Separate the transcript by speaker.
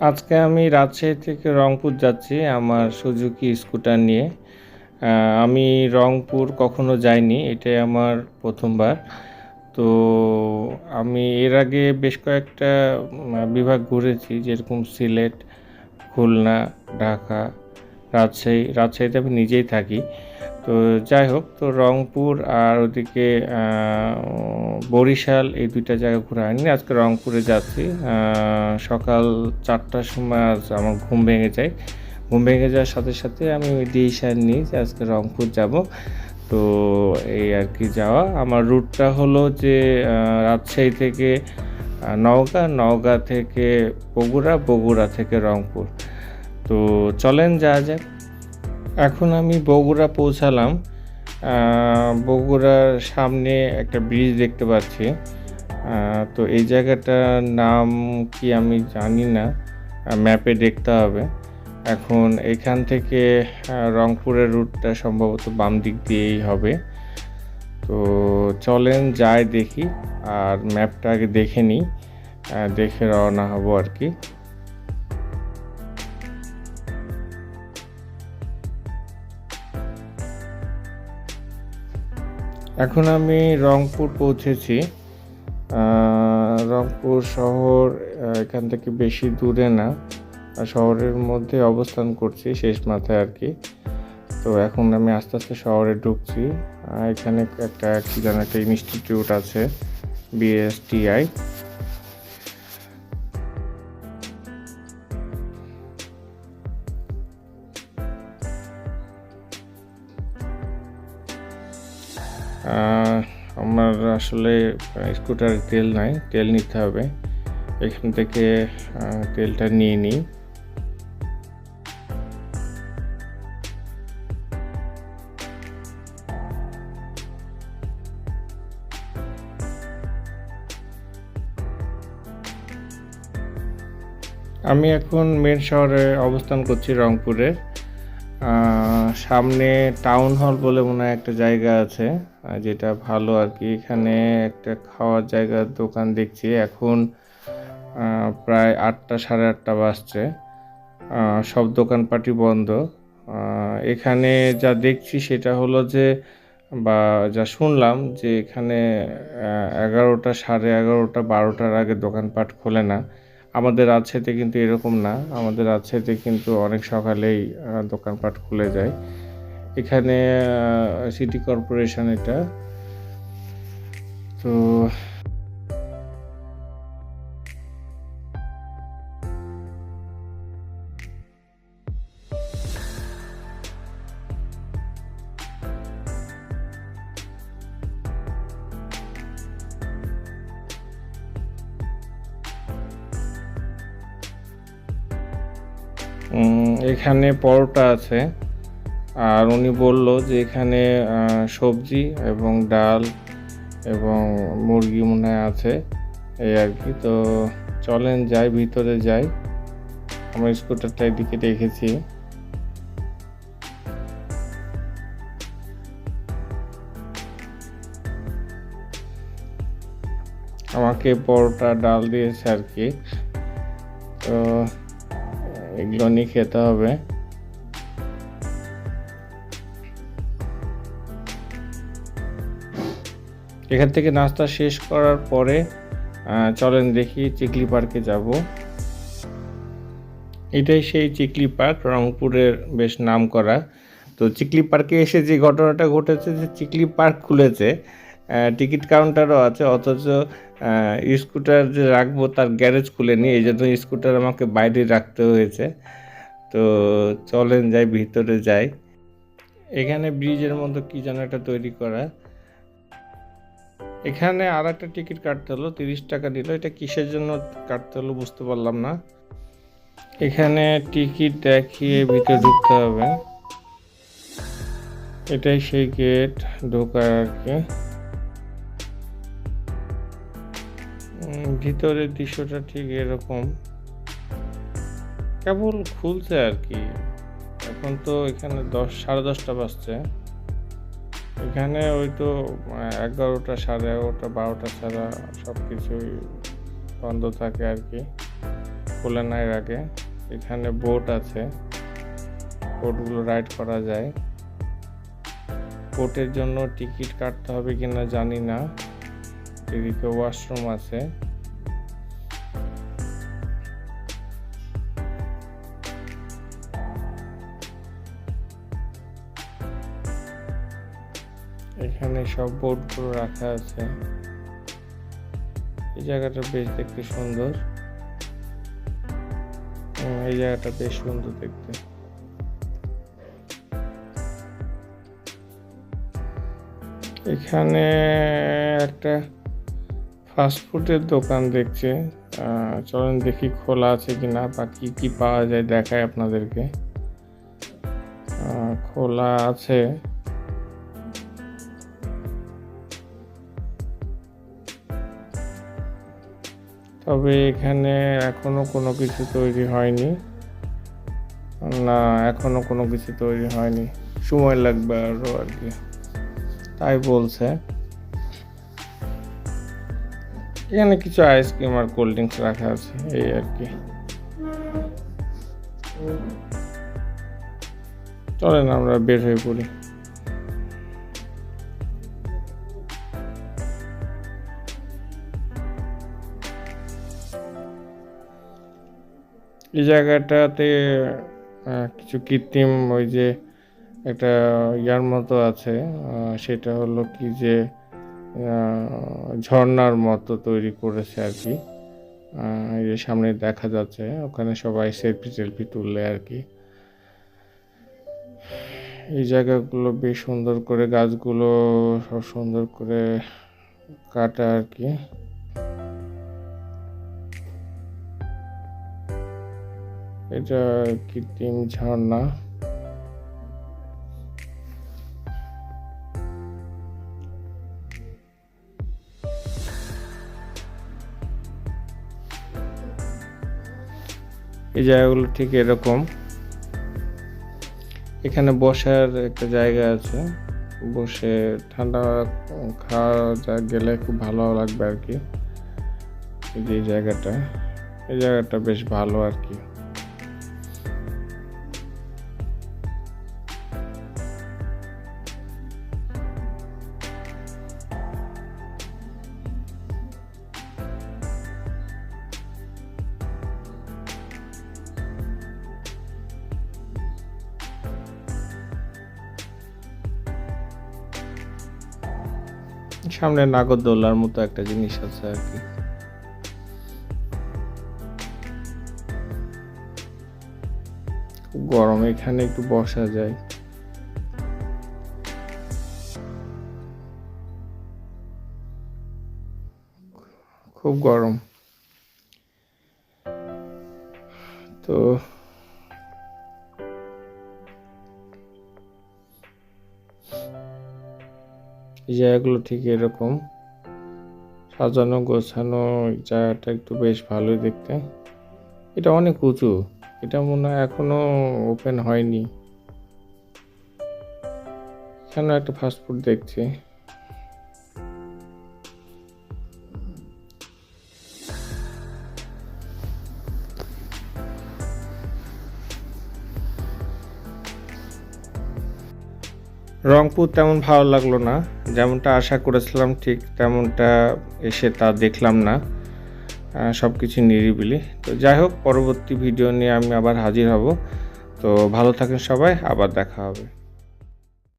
Speaker 1: আজকে আমি রাজশাহী থেকে রংপুর যাচ্ছি, আমার সুজুকি স্কুটার নিয়ে। আমি রংপুর কখনো যাইনি, এটাই আমার প্রথমবার। তো আমি এর আগে বেশ কয়েকটা বিভাগ ঘুরেছি, যেরকম সিলেট, খুলনা, ঢাকা, রাজশাহী। রাজশাহীতে আমি নিজেই থাকি। তো যাই হোক, তো রংপুর আর ওদিকে বরিশাল, এই দুইটা জায়গা ঘুরে হয়নি আজকে রংপুরে যাচ্ছি। সকাল চারটার সময় আজ আমার ঘুম ভেঙে যায়। ঘুম ভেঙে যাওয়ার সাথে সাথে আমি ডিসিশন নিই যে আজকে রংপুর যাব। তো এই আর কি যাওয়া। আমার রুটটা হলো যে রাজশাহী থেকে নওগাঁ নওগাঁ থেকে বগুড়া বগুড়া থেকে রংপুর। তো চলেন যাওয়া যাক। এখন আমি বগুড়া পৌঁছালাম। বগুড়ার সামনে একটা ব্রিজ দেখতে পাচ্ছি। তো এই জায়গাটার নাম কি আমি জানি না। ম্যাপে দেখতে হবে। এখন এখান থেকে রংপুরের রুটটা সম্ভবত বাম দিক দিয়েই হবে। তো চলেন যাই দেখি, আর ম্যাপটা আগে দেখে নিই। দেখে রওনা হব আর কি। এখন আমি রংপুর পৌঁছেছি। রংপুর শহর এখান থেকে বেশি দূরে না। শহরের মধ্যে অবস্থান করছি, শেষ মাথায় আর কি। তো এখন আমি আস্তে আস্তে শহরে ঢুকছি। এখানে একটা কি যেন একটা ইনস্টিটিউট আছে, বিএসটিআই। আমার আসলে স্কুটার তেল নাই তেল নিতে হবে। এখান থেকে তেলটা নিয়ে নিই। আমি এখন মেন শহরে অবস্থান করছি রংপুরে আহ, সামনে টাউন হল বলে মনে হয় একটা জায়গা আছে যেটা ভালো আর কি। এখানে একটা খাওয়ার জায়গার দোকান দেখছি। এখন প্রায় আটটা, সাড়ে আটটা বাজছে। সব দোকানপাটি বন্ধ। এখানে যা দেখছি সেটা হলো যে, বা যা শুনলাম যে এখানে এগারোটা, সাড়ে এগারোটা, বারোটার আগে দোকানপাট খোলে না। আমাদের রাজশাহীতে কিন্তু এরকম না। আমাদের রাজশাহীতে কিন্তু অনেক সকালেই দোকানপাট খুলে যায়। এখানে সিটি কর্পোরেশন এটা। তো এখানে পরোটা আছে। আর উনি বলল যে এখানে সবজি এবং ডাল এবং মুরগি মনে আছে, এই আর কি। তো চলেন যাই, ভিতরে যাই। আমার স্কুটারটা এদিকে রেখেছি। আমাকে পরোটা, ডাল দিয়েছে আর কি। তো নিয়ে খেতে হবে। এখান থেকে নাস্তা শেষ করার পরে চলেন দেখি চিকলি পার্কে যাব। এটাই সেই চিকলি পার্ক, রংপুরের বেশ নাম করা তো চিকলি পার্কে এসে যে ঘটনাটা ঘটেছে যে চিকলি পার্ক খুলেছে টিকিট কাউন্টারও আছে, অথচ স্কুটার যে রাখব তার গ্যারেজ খুলেনি এই জন্য স্কুটার আমাকে বাইরে রাখতে হয়েছে। তো চলেন যাই, ভিতরে যাই। এখানে ব্রিজের মতো কি যেন একটা তৈরি করা। এখানে আর একটা টিকিট কাটতে হলো, তিরিশ টাকা নিল এটা কিসের জন্য কাটতে হলো বুঝতে পারলাম না। এখানে টিকিট দেখিয়ে ভিতরে ঢুকতে হবে। এটাই সেই গেট, ঢোকার আর কি ভিতরের দৃশ্যটা ঠিক এরকম। কেবল খুলছে আর কি। এখন তো এখানে দশ, সাড়ে দশটা বাজছে। এখানে ওই তো এগারোটা সাড়ে এগারোটা, বারোটা ছাড়া সব কিছুই বন্ধ থাকে আর কি। খোলে না এর আগে। এখানে বোট আছে। বোটগুলো রাইড করা যায়। বোটের জন্য টিকিট কাটতে হবে কিনা জানি না। এদিকে ওয়াশরুম আছে। এখানে সব বোর্ডগুলো রাখা আছে। এই জায়গাটা বেশ দেখতে সুন্দর। এই জায়গাটা বেশ সুন্দর দেখতে। এখানে একটা ফাস্টফুডের দোকান দেখছে। চলেন দেখি খোলা আছে কিনা বা কি কি পাওয়া যায় দেখায় আপনাদেরকে। খোলা আছে। তবে এখানে এখনও কোনো কিছু তৈরি হয়নি। না, এখনও কোনো কিছু তৈরি হয়নি। সময় লাগবে আরও আর কি। তাই বলছে। এখানে কিছু আইসক্রিম আর কোল্ড ড্রিঙ্কস রাখা আছে, এই আর কি। চলেন আমরা বের হয়ে পড়ি। এই জায়গাটাতে কিছু কৃত্রিম ওই যে একটা ইয়ার মতো আছে সেটা হলো কি যে আহ, ঝর্ণার মতো তৈরি করেছে আর কি। এই যে সামনে দেখা যাচ্ছে ওখানে সবাই সেলফি টেলফি তুললে আর কি। এই জায়গাগুলো বেশ সুন্দর করে গাছগুলো সব সুন্দর করে কাটা আর কি। এটা কৃত্রিম ঝর্ণা। এই জায়গাগুলো ঠিক এরকম। এখানে বসার একটা জায়গা আছে। বসে ঠান্ডা খাওয়া গেলে খুব ভালো লাগবে আর কি। এই যে জায়গাটা। এই জায়গাটা বেশ ভালো আর কি। সামনে নাগরদোলার মতো একটা জিনিস আছে আর কি। গরম এখানে একটু বসা যায়। খুব গরম। তো এই জায়গাগুলো ঠিক এরকম। সাজানো, গোছানো, জায়গাটা একটু বেশ ভালোই দেখতে। এটা অনেক উঁচু। এটা মনে হয় এখনও ওপেন হয়নি। কেন একটা ফাস্টফুড দেখছি। রংপুর তেমন ভালো লাগল না। যেমনটা আশা করেছিলাম, ঠিক তেমনটা এসে তা দেখলাম না। সব কিছু নিরিবিলি। তো যাই হোক, পরবর্তী ভিডিও নিয়ে আমি আবার হাজির হব। তো ভালো থাকেন সবাই, আবার দেখা হবে।